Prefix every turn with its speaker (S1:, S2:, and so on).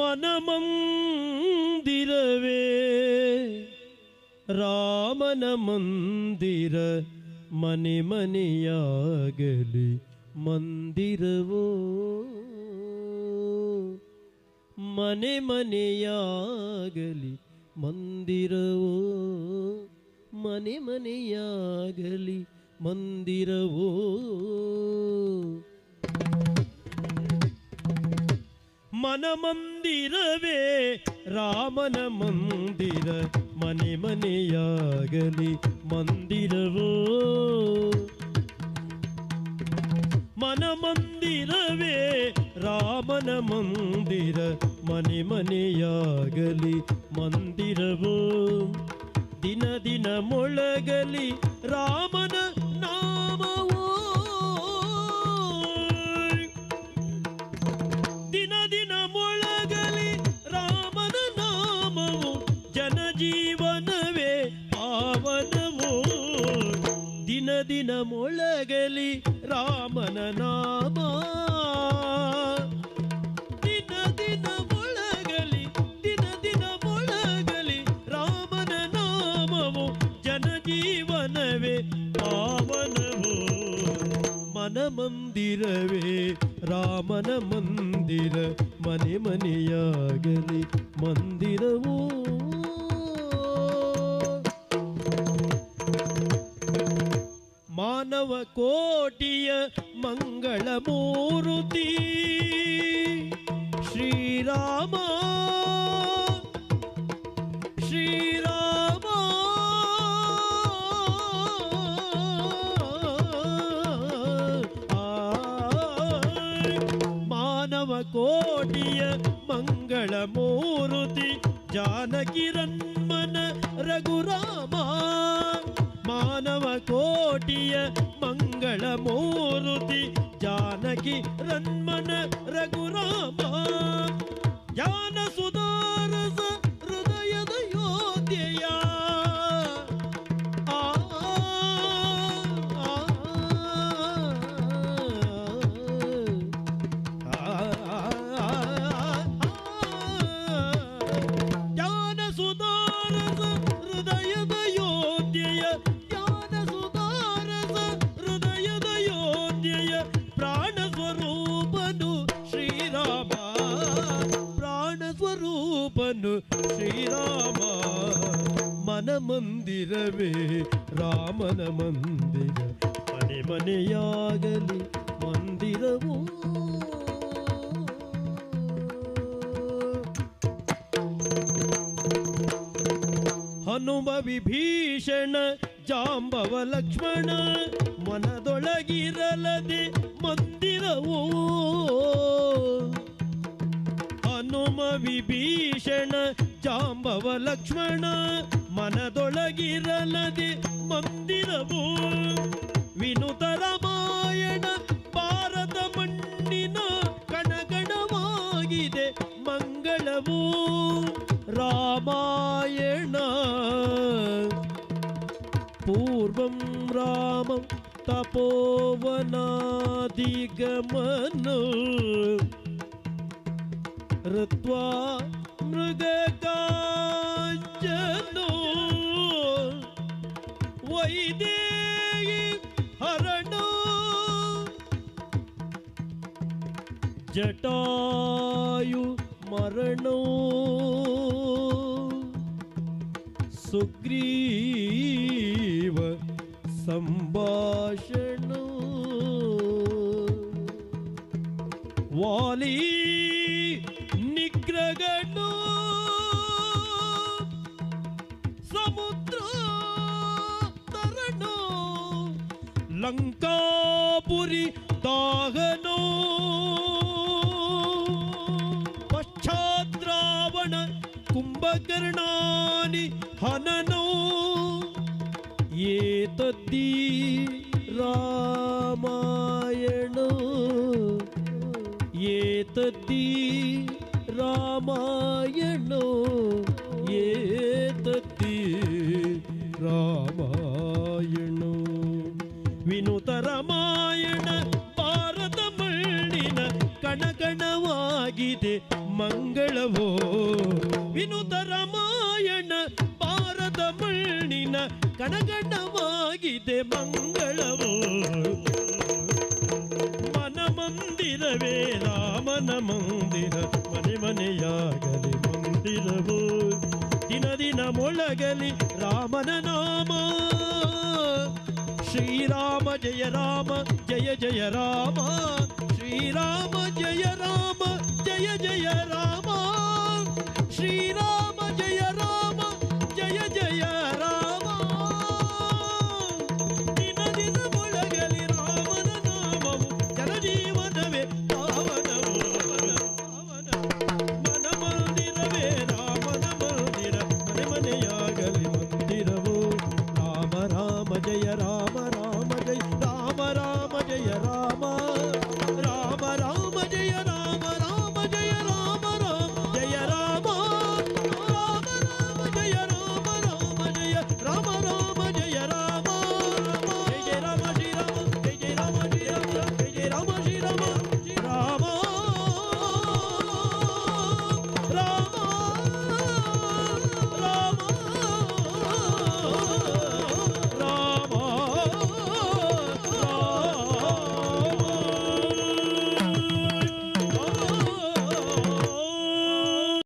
S1: ಮನಮಂದಿರವೇ ರಾಮನ ಮಂದಿರ ಮನೆ ಮನೆಯಾಗಲಿ ಮಂದಿರವೋ. ಮನೆ ಮನೆಯಾಗಲಿ ಮಂದಿರವೋ. ಮನೆ ಮನೆಯಾಗಲಿ ಮಂದಿರವೋ. ಮನಮಂದಿರವೇ ರಾಮನ ಮಂದಿರ ಮನೆ ಮನೆಯಾಗಲಿ ಮಂದಿರವೋ ಮನಮಂದಿರವೇ ರಾಮನ ಮಂದಿರ ಮನೆ ಮನೆಯಾಗಲಿ ಮಂದಿರವೋ ದಿನ ದಿನ ಮೊಳಗಲಿ ರಾಮನ ಮೊಳಗಲಿ ರಾಮನ ನಾಮ. ದಿನ ದಿನ ಮೊಳಗಲಿ ದಿನ ದಿನ ಮೊಳಗಲಿ ರಾಮನ ನಾಮವು ಜನಜೀವನವೇ, ಪಾವನವು. ಮನ ಮಂದಿರವೇ, ರಾಮನ ಮಂದಿರ, ಮನೆ ಮನೆಯಾಗಲಿ ಮಂದಿರವೋ. ಮಾನವ ಕೋಟಿಯ ಮಂಗಳ ಮೂರುತಿ ಶ್ರೀರಾಮ ಶ್ರೀರಾಮ ಮಾನವ ಕೋಟಿಯ ಮಂಗಳ ಮೂರುತಿ ಜಾನಕಿರನ್ಮನ ರಘುರಾಮ ಮಾನವ ಕೋಟಿಯ ಮಂಗಳ ಮೂರುತಿ ಜಾನಕಿ ರನ್ಮನ ರಘುರಾಮ ಮಂದಿರವೇ ರಾಮನ ಮಂದಿರ. ಮನೆ ಮನೆಯಾಗಲಿ ಮಂದಿರವೂ. ಹನುಮ ವಿಭೀಷಣ, ಜಾಂಬವ ಲಕ್ಷ್ಮಣ, ಮನದೊಳಗಿರಲದೆ ಮಂದಿರವೋ. ಹನುಮ ವಿಭೀಷಣ, ಜಾಂಬವ ಲಕ್ಷ್ಮಣ ಮನದೊಳಗಿರಲದೆ ಮಂದಿರವೋ ವಿನುತ ರಾಮಾಯಣ ಭಾರತ ಮಣ್ಣಿನ ಕಣಗಣವಾಗಿದೆ ಮಂಗಳವೋ ರಾಮಾಯಣ पूर्वं रामं तपोवनादिगमनो ऋत्वा मृगकाञ्चनो ಜನು ವೈದೇ ಹರಣೋ ಜಟಾಯು ಮರಣೋ ಸುಗ್ರೀವ ಸಂಭಾಷಣ ವಾಲೀ लंकापुरी दाहनो। पश्चाद्रावण कुंभकर्णानि हननो। ये तद्दी रामायण। ये तद्दी रामायण। ये तद्दी राम ವಿನುತ ರಾಮಾಯಣ ಭಾರತ ಮಣ್ಣಿನ ಕಣಕಣವಾಗಿದೆ ಮಂಗಳ ಮಂಗಳವೋ. ವಿನುತ ರಾಮಾಯಣ ಭಾರತ ಮಣ್ಣಿನ ಕಣಕಣವಾಗಿದೆ ಮಂಗಳವೋ. ಮನ ಮಂದಿರವೇ, ರಾಮನ ಮಂದಿರ, ಮನೆ ಮನೆಯಾಗಲಿ ಮಂದಿರವೋ. ದಿನ ದಿನ ಮೊಳಗಲಿ ರಾಮನ ನಾಮ. Shri Ram Jaya Ram Jaya Jaya Ram Shri Ram Jaya Ram Jaya Jaya Ram జయ రామ